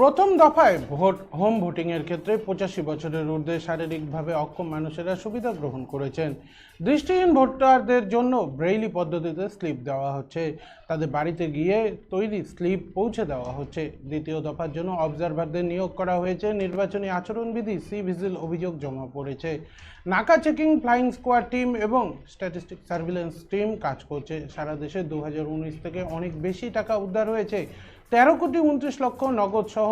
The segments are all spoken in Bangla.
প্রথম দফায় ভোট হোম ভোটিংয়ের ক্ষেত্রে পঁচাশি বছরের ঊর্ধ্বে শারীরিকভাবে অক্ষম মানুষেরা সুবিধা গ্রহণ করেছেন। দৃষ্টিহীন ভোটারদের জন্য ব্রেইলি পদ্ধতিতে স্লিপ দেওয়া হচ্ছে। তাদের বাড়িতে গিয়ে তৈরি স্লিপ পৌঁছে দেওয়া হচ্ছে। দ্বিতীয় দফার জন্য অবজারভারদের নিয়োগ করা হয়েছে। নির্বাচনী আচরণবিধি সি ভিজিল অভিযোগ জমা পড়েছে। নাকা চেকিং, ফ্লাইং স্কোয়াড টিম এবং স্ট্যাটিস্টিক সার্ভিলেন্স টিম কাজ করছে। সারা দেশে দু হাজার উনিশ থেকে অনেক বেশি টাকা উদ্ধার হয়েছে। তেরো কোটি উনত্রিশ লক্ষ নগদ সহ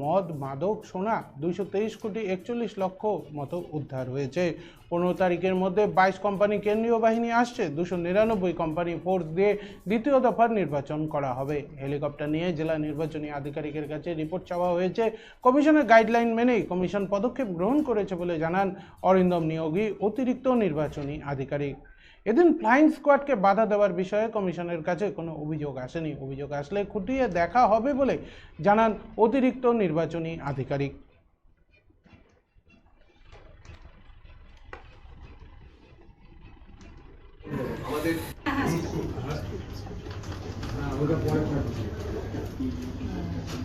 মদ, মাদক, সোনা, দুইশো তেইশ কোটি একচল্লিশ লক্ষ মতো উদ্ধার হয়েছে। পনেরো তারিখের মধ্যে বাইশ কোম্পানি কেন্দ্রীয় বাহিনী আসছে। দুশো নিরানব্বই কোম্পানি ফোর্স দিয়ে দ্বিতীয় দফার নির্বাচন করা হবে। হেলিকপ্টার নিয়ে জেলা নির্বাচনী আধিকারিকের কাছে রিপোর্ট চাওয়া হয়েছে। কমিশনের গাইডলাইন মেনেই কমিশন পদক্ষেপ গ্রহণ করেছে বলে জানান অরিন্দম নিয়োগী অতিরিক্ত নির্বাচনী আধিকারিক। এদিন ফ্লাইং স্কোয়াডকে বাধা দেওয়ার বিষয়ে কমিশনের কাছে কোনো অভিযোগ আসেনি। অভিযোগ আসলে খুঁটিয়ে দেখা হবে বলে জানান অতিরিক্ত নির্বাচনী আধিকারিক।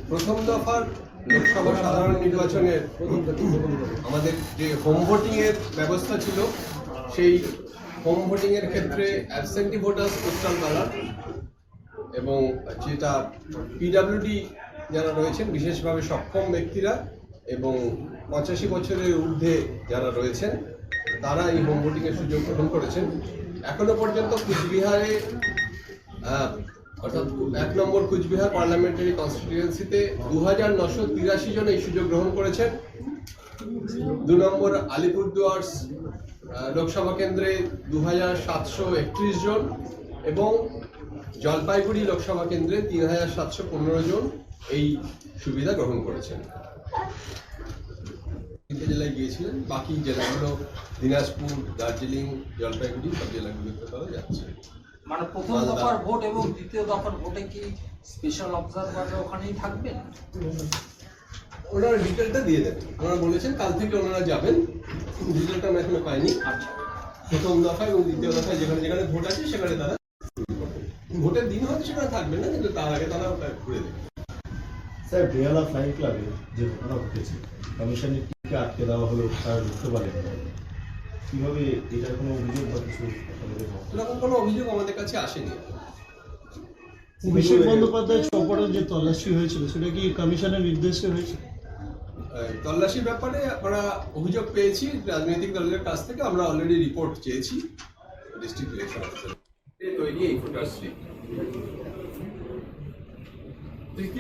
প্রথম দফার লোকসভা সাধারণ নির্বাচনের আমাদের যে হোম ভোটিং এর ব্যবস্থা ছিল, সেই হোম ভোটিং এর ক্ষেত্রে অ্যাবসেন্টি ভোটার্স পোস্টাল ব্যালট এবং যেটা পিডাব্লিউডি যারা রয়েছেন, বিশেষভাবে সক্ষম ব্যক্তিরা এবং পঁচাশি বছরের ঊর্ধ্বে যারা রয়েছেন, তারা এই হোম ভোটিং এর সুযোগ গ্রহণ করেছেন। এখনও পর্যন্ত কুচবিহারে অর্থাৎ এক নম্বর কুচবিহার পার্লামেন্টারি কনস্টিটিউয়েন্সিতে দু হাজার নশো তিরাশি জন এই সুযোগ গ্রহণ করেছেন। দু নম্বর আলিপুরদুয়ার্স আহ, লোকসভা কেন্দ্রে দু হাজার সাতশো একত্রিশ জন এবং জলপাইগুড়ি লোকসভা কেন্দ্রে তিন হাজার সাতশো পনেরো জন এই সুবিধা গ্রহণ করেছেন। তিনটে জেলায় গিয়েছিলেন বাকি জেলাগুলো দিনাজপুর দার্জিলিং জলপাইগুড়ি সব জেলাগুলোতে তারা যাচ্ছে। মানে প্রথম দফার ভোট এবং দ্বিতীয় দফার ভোটে কি স্পেশাল অবজারভার ওখানেই থাকবেন? ওনারা ডিটেলটা দিয়ে দেবেন ওনারা বলেছেন কাল থেকে ওনারা যাবেন। ডিটেলটা আমরা এখনও পাইনি। আচ্ছা প্রথম দফা এবং দ্বিতীয় দফায় যেখানে যেখানে ভোট আছে সেখানে তারা ভোটের দিন হয়তো সেখানে থাকবে না কিন্তু তার আগে তারা ওটা ঘুরে দেবে। স্যার বেহালা ফ্লাইং ক্লাবে যে ঘটনা ঘটেছে কমিশনের টিকে আটকে দেওয়া হলো তারা ঢুকতে পারেন কীভাবে এটার কোনো অভিযোগ বা কিছু এরকম কোনো অভিযোগ আমাদের কাছে আসেনি। অভিষেক বন্দ্যোপাধ্যায় চৌপড়ে যে তল্লাশি হয়েছিল সেটা কি কমিশনের নির্দেশে হয়েছে? আহ, তল্লাশির ব্যাপারে আমরা অভিযোগ পেয়েছি, রাজনৈতিক দলের কাছ থেকে আমরা অলরেডি রিপোর্ট চেয়েছি ডিস্ট্রিক্ট ইলেকশন অফিসার তৈরি এই